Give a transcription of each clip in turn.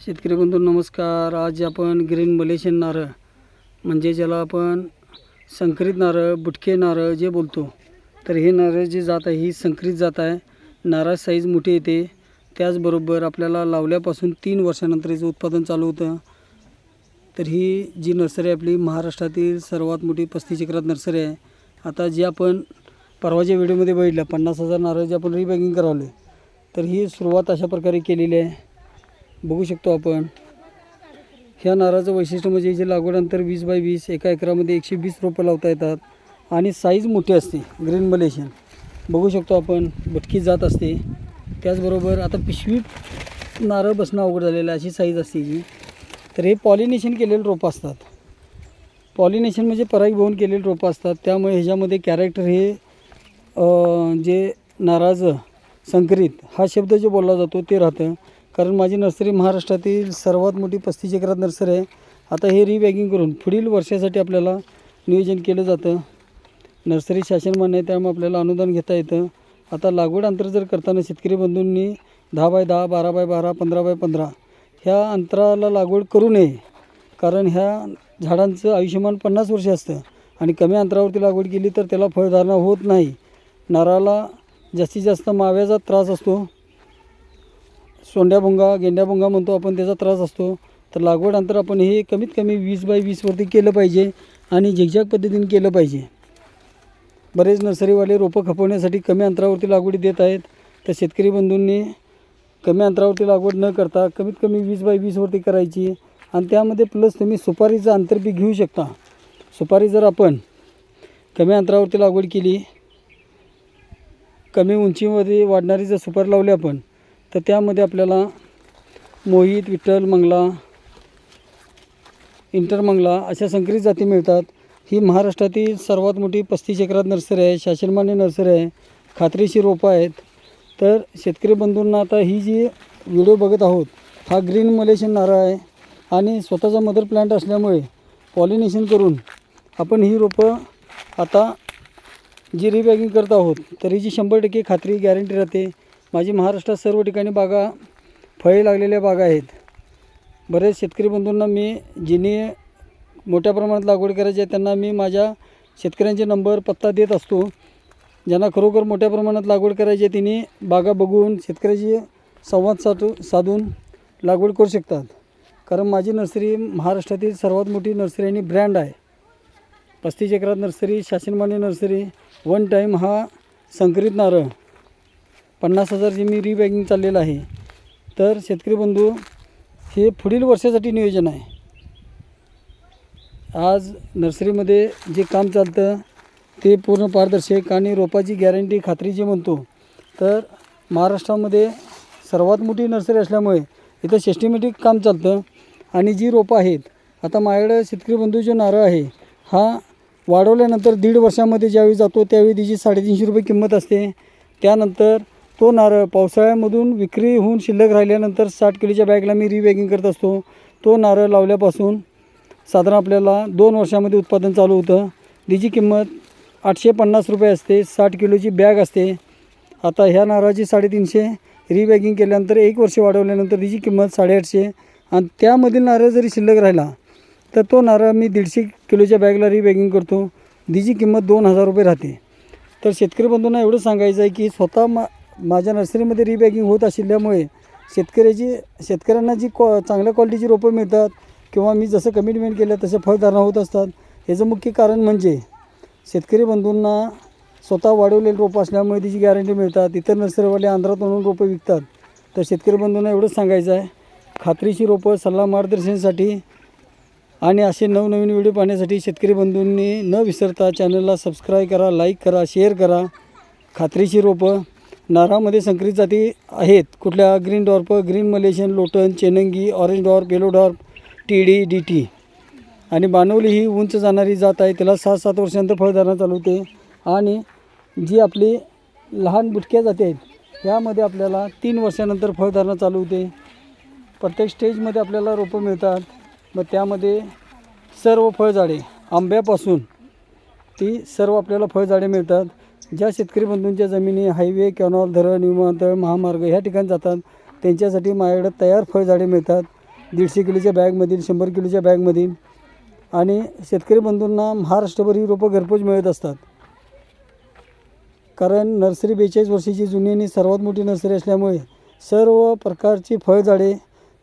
शेतकरी बंधू नमस्कार. आज आपण ग्रीन मलेशियन नारळ म्हणजे ज्याला आपण संकरित नारळ बुटके नारळ जे बोलतो तर हे नारळ जी जात आहे ही संकरित जात आहे. नारळ साईज मोठी येते. त्याचबरोबर आपल्याला लावल्यापासून तीन वर्षानंतर याचं उत्पादन चालू होतं. तर ही जी नर्सरी आपली महाराष्ट्रातील सर्वात मोठी पस्तीस एकरात नर्सरी आहे. आता जी आपण परवाच्या व्हिडिओमध्ये बघितलं पन्नास हजार नारळ जे आपण रिबॅगिंग करावले तर ही सुरुवात अशा प्रकारे केलेली आहे. बघू शकतो आपण. ह्या नारळाचं वैशिष्ट्य म्हणजे याची लागवडनंतर वीस बाय वीस एका एकरामध्ये एकशे वीस रोपं लावता येतात आणि साईज मोठी असते ग्रीन मलेशियन बघू शकतो आपण भटकी जात असते. त्याचबरोबर आता पिशवीत नारळ बसणं अवघड झालेलं आहे अशी साईज असते ही. तर हे पॉलिनेशन केलेले रोपं असतात. पॉलिनेशन म्हणजे परागीभवन केलेले केलेली रोपं असतात. त्यामुळे ह्याच्यामध्ये कॅरेक्टर हे जे नाराज संकरित हा शब्द जो बोलला जातो ते राहतं. कारण माझी नर्सरी महाराष्ट्रातील सर्वात मोठी पस्तीस एकरात नर्सरी आहे. आता हे रिबॅगिंग करून पुढील वर्षासाठी आपल्याला नियोजन केलं जातं. नर्सरी शासन मान्य आहे त्यामुळे आपल्याला अनुदान घेता येतं. आता लागवड अंतर जर करताना शेतकरी बंधूंनी दहा बाय दहा बारा बाय बारा पंधरा बाय पंधरा ह्या अंतराला लागवड करू नये. कारण ह्या झाडांचं आयुष्यमान पन्नास वर्ष असतं आणि कमी अंतरावरती लागवड केली तर त्याला फळधारणा होत नाही. नारळाला जास्तीत जास्त माव्याचा त्रास असतो. सोंड्याभुंगा गेंड्याभुंगा म्हणतो आपण त्याचा त्रास असतो. तर लागवड अंतर आपण हे कमीत कमी वीस बाय वीसवरती केलं पाहिजे आणि झिगझॅग पद्धतीने केलं पाहिजे. बरेच नर्सरीवाले रोपं खपवण्यासाठी कमी अंतरावरती लागवडी देत आहेत. तर शेतकरी बंधूंनी कमी अंतरावरती लागवड न करता कमीत कमी वीस बाय वीसवरती करायची आणि त्यामध्ये प्लस तुम्ही सुपारीचं आंतरपीक घेऊ शकता. सुपारी जर आपण कमी अंतरावरती लागवड केली कमी उंचीमध्ये वाढणारी जर सुपारी लावली आपण तर त्यामध्ये आपल्याला मोहित विठ्ठल मंगला इंटरमंगला अशा संकरित जाती मिळतात. ही महाराष्ट्रातील सर्वात मोठी पस्तीस एकरात नर्सरी आहे शासनमान्य नर्सरी आहे खात्रीशी रोपं आहेत. तर शेतकरी बंधूंना आता ही जी व्हिडिओ बघत आहोत हा ग्रीन मलेशियन नारळ आहे आणि स्वतःचा मदर प्लांट असल्यामुळे पॉलिनेशन करून आपण ही रोपं आता जी रिबॅगिंग करत आहोत तर हिची शंभर टक्के खात्री गॅरंटी राहते. माझी महाराष्ट्रात सर्व ठिकाणी बागा फळे लागलेल्या बागा आहेत. बरेच शेतकरी बंधूंना मी जिने मोठ्या प्रमाणात लागवड करायची आहे त्यांना मी माझ्या शेतकऱ्यांचे नंबर पत्ता देत असतो. ज्यांना खरोखर मोठ्या प्रमाणात लागवड करायची आहे तिने बागा बघून शेतकऱ्याशी संवाद साधू साधून लागवड करू शकतात. कारण माझी नर्सरी महाराष्ट्रातील सर्वात मोठी नर्सरी आणि ब्रँड आहे. पस्तीस एकरात नर्सरी शासनमान्य नर्सरी वन टाईम हा संकरित नारळ. पन्नास हजारची मी रिबॅगिंग चाललेलं आहे तर शेतकरी बंधू हे पुढील वर्षासाठी नियोजन आहे. आज नर्सरीमध्ये जे काम चालतं ते पूर्ण पारदर्शक आणि रोपाची गॅरंटी खात्री जी म्हणतो तर महाराष्ट्रामध्ये सर्वात मोठी नर्सरी असल्यामुळे इथं सिस्टमॅटिक काम चालतं आणि जी रोपं आहेत आता माझ्याकडे शेतकरी बंधू जो नारळ आहे हा वाढवल्यानंतर दीड वर्षामध्ये ज्यावेळी जातो त्यावेळी तिची साडेतीनशे रुपये किंमत असते. त्यानंतर तो नारळ पावसाळ्यामधून विक्री होऊन शिल्लक राहिल्यानंतर साठ किलोच्या बॅगला मी रिबॅगिंग करत असतो. तो नारळ लावल्यापासून साधारण आपल्याला दोन वर्षामध्ये उत्पादन चालू होतं. तिची किंमत आठशे पन्नास रुपये असते साठ किलोची बॅग असते. आता ह्या नारळाची साडेतीनशे रिबॅगिंग केल्यानंतर एक वर्ष वाढवल्यानंतर तिची किंमत साडेआठशे आणि त्यामधील नारळ जरी शिल्लक राहिला तर तो नारळ मी दीडशे किलोच्या बॅगला रिबॅगिंग करतो. तिची किंमत दोन हजार रुपये राहते. तर शेतकरी बंधूंना एवढं सांगायचं आहे की स्वतः मा माझ्या नर्सरीमध्ये रिबॅगिंग होत असल्यामुळे शेतकऱ्याची शेतकऱ्यांना जी क्वा चांगल्या क्वालिटीची रोपं मिळतात किंवा मी जसं कमिटमेंट केलं तसं फळधारणा होत असतात याचं मुख्य कारण म्हणजे शेतकरी बंधूंना स्वतः वाढवलेली रोपं असल्यामुळे तिची गॅरंटी मिळतात. इतर नर्सरीवाले आंध्रात आणून रोपं विकतात. तर शेतकरी बंधूंना एवढंच सांगायचं आहे खात्रीची रोपं सल्ला मार्गदर्शनासाठी आणि असे नवनवीन व्हिडिओ पाहण्यासाठी शेतकरी बंधूंनी न विसरता चॅनलला सबस्क्राईब करा लाईक करा शेअर करा. खात्रीची रोपं नारळामध्ये संकरित जाती आहेत. कुठल्या green dwarf green Malaysian Lotan चेनंगी orange dwarf yellow dwarf T D D T आणि बानवली ही उंच जाणारी जात आहे. त्याला सात सात वर्षानंतर फळधारणा चालवते आणि जी आपली लहान बुटक्या जाती आहेत ह्यामध्ये आपल्याला तीन वर्षानंतर फळधारणा चालू होते. प्रत्येक स्टेजमध्ये आपल्याला रोपं मिळतात. मग त्यामध्ये सर्व फळझाडे आंब्यापासून ती सर्व आपल्याला फळझाडे मिळतात. ज्या शेतकरी बंधूंच्या जमिनी हायवे कॅनॉल धरण विमानतळ महामार्ग ह्या ठिकाणी जातात त्यांच्यासाठी माझ्याकडे तयार फळझाडे मिळतात. दीडशे किलोच्या बॅगमधील शंभर किलोच्या बॅगमधील. आणि शेतकरी बंधूंना महाराष्ट्रभर ही रोपं घरपोच मिळत असतात. कारण नर्सरी बेचाळीस वर्षाची जुनी आणि सर्वात मोठी नर्सरी असल्यामुळे सर्व प्रकारची फळझाडे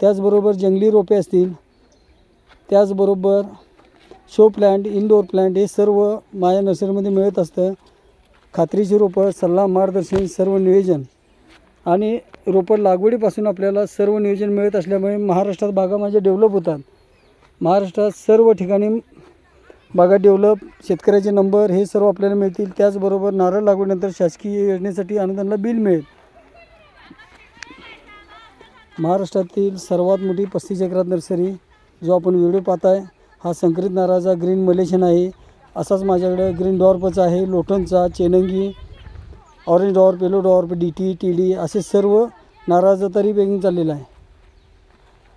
त्याचबरोबर जंगली रोपे असतील. त्याचबरोबर शो प्लॅन्ट इनडोअर प्लॅन्ट हे सर्व माझ्या नर्सरीमध्ये मिळत असतं. खात्रीची रोपं सल्ला मार्गदर्शन सर्व नियोजन. आणि रोपं लागवडीपासून आपल्याला सर्व नियोजन मिळत असल्यामुळे महाराष्ट्रात बागा माझ्या डेव्हलप होतात. महाराष्ट्रात सर्व ठिकाणी बागा डेव्हलप शेतकऱ्याचे नंबर हे सर्व आपल्याला मिळतील. त्याचबरोबर नारळ लागवडीनंतर शासकीय योजनेसाठी अनुदानला बिल मिळेल. महाराष्ट्रातील सर्वात मोठी पस्तीस एकरात नर्सरी जो आपण व्हिडिओ पाहताय हा संकरित नारळाचा ग्रीन मलेशियन आहे. असाच माझ्याकडे ग्रीन डॉर्पचा आहे लोटनचा चेनंगी orange dwarf yellow dwarf D T T D असे सर्व नारळाचं तरी बेगिंग चाललेलं आहे.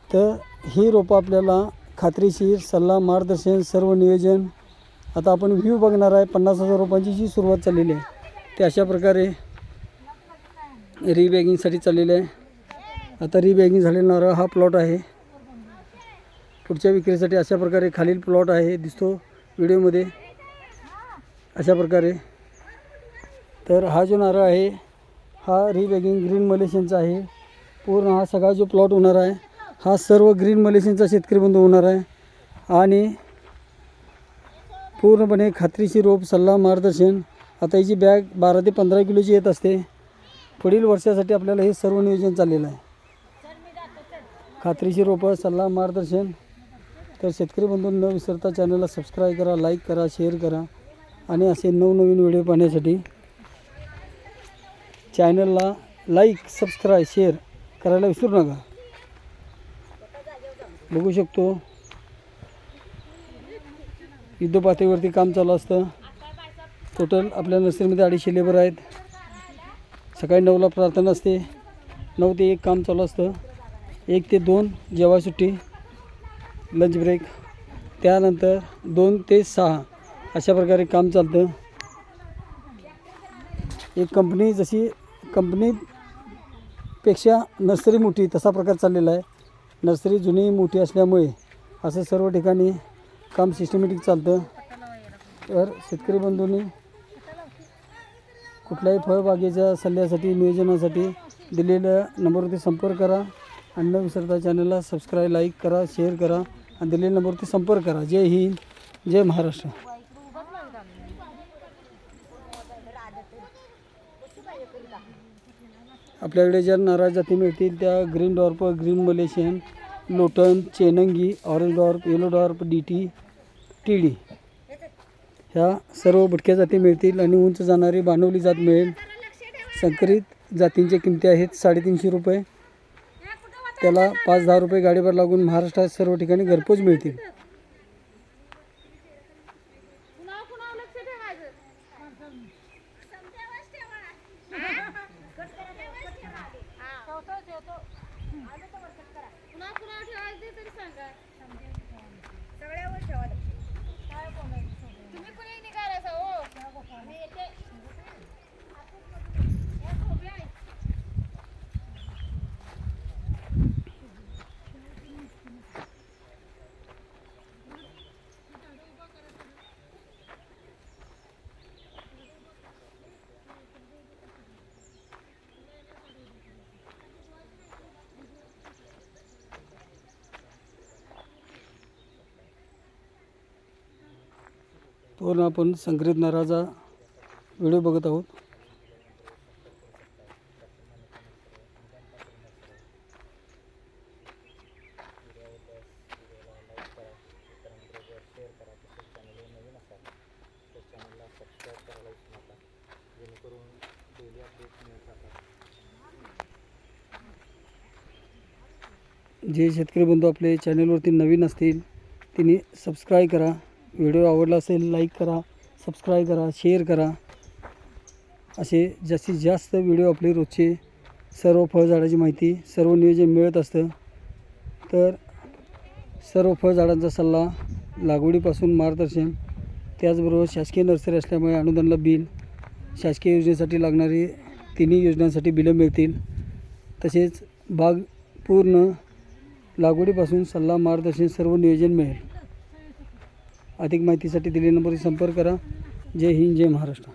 तर ही रोपं आपल्याला खात्रीशीर सल्ला मार्गदर्शन सर्व नियोजन आता आपण व्ह्यू बघणार आहे. पन्नास हजार रुपयांची जी सुरुवात चाललेली आहे ते अशा प्रकारे रिबॅगिंगसाठी चाललेलं आहे. आता रिबॅगिंग झालेला नारळ हा प्लॉट आहे. पुढच्या विक्रीसाठी अशा प्रकारे खालील प्लॉट आहे दिसतो व्हिडिओमध्ये अशा प्रकारे. तर हा जो नारळ आहे हा रिबॅगिंग ग्रीन मलेशियनचा आहे. पूर्ण हा सगळा जो प्लॉट होणार आहे हा सर्व ग्रीन मलेशियनचा शेतकरी बंधू होणार आहे. आणि पूर्णपणे खात्रीशी रोप सल्ला मार्गदर्शन आता याची बॅग बारा ते पंधरा किलोची येत असते. पुढील वर्षासाठी आपल्याला हे सर्व नियोजन चाललेलं आहे. खात्रीशी रोपं सल्ला मार्गदर्शन. तर शेतकरी बंधू न विसरता चॅनलला सबस्क्राईब करा लाईक करा शेअर करा. आणि असे नवनवीन व्हिडिओ पाहण्यासाठी चॅनलला लाईक सबस्क्राईब शेअर करायला विसरू नका. बघू शकतो. युद्धपातळीवरती काम चालू असतं. टोटल आपल्या नर्सरीमध्ये अडीचशे लेबर आहेत. सकाळी नऊला प्रार्थना असते. नऊ ते एक काम चालू असतं. एक ते दोन जेव्हा सुट्टी लंच ब्रेक त्यानंतर दोन ते सहा. अशा प्रकारे काम चालतं. एक कंपनी जशी कंपनीपेक्षा नर्सरी मोठी तसा प्रकार चाललेला आहे. नर्सरी जुनी मोठी असल्यामुळे असं सर्व ठिकाणी काम सिस्टमॅटिक चालतं. तर शेतकरी बंधूंनी कुठल्याही फळबागेच्या सल्ल्यासाठी नियोजनासाठी दिलेल्या नंबरवरती संपर्क करा. आणि न विसरता चॅनलला सबस्क्राईब लाईक करा शेअर करा. आणि दिलेल्या नंबरवरती संपर्क करा. जय हिंद जय महाराष्ट्र. आपल्याकडे ज्या नारळ जाती मिळतील त्या green dwarf green Malaysian Lotan चेनंगी orange dwarf yellow dwarf D T T D ह्या सर्व भटक्या जाती मिळतील आणि उंच जाणारी बांधवली जात मिळेल. संकरित जातींच्या किमती आहेत साडेतीनशे रुपये. त्याला पाच दहा रुपये गाडीवर लागून महाराष्ट्रात सर्व ठिकाणी घरपोच मिळतील. वरून आपण संकरित नारळाचा व्हिडिओ बघत आहोत. जे शेतकरी बंधू आपले चॅनलवरती नवीन असतील त्यांनी सबस्क्राईब करा. व्हिडिओ आवडला असेल लाईक करा सबस्क्राईब करा शेअर करा. असे जास्तीत जास्त व्हिडिओ आपले रोजचे सर्व फळझाडाची माहिती सर्व नियोजन मिळत असतं. तर सर्व फळझाडांचा सल्ला लागवडीपासून मार्गदर्शन त्याचबरोबर शासकीय नर्सरी असल्यामुळे अनुदानला बिल शासकीय योजनेसाठी लागणारी तिन्ही योजनांसाठी बिलं मिळतील. तसेच बाग पूर्ण लागवडीपासून सल्ला मार्गदर्शन सर्व नियोजन मिळेल. अधिक माहितीसाठी दिलेल्या नंबरवर संपर्क करा. जय हिंद जय महाराष्ट्र.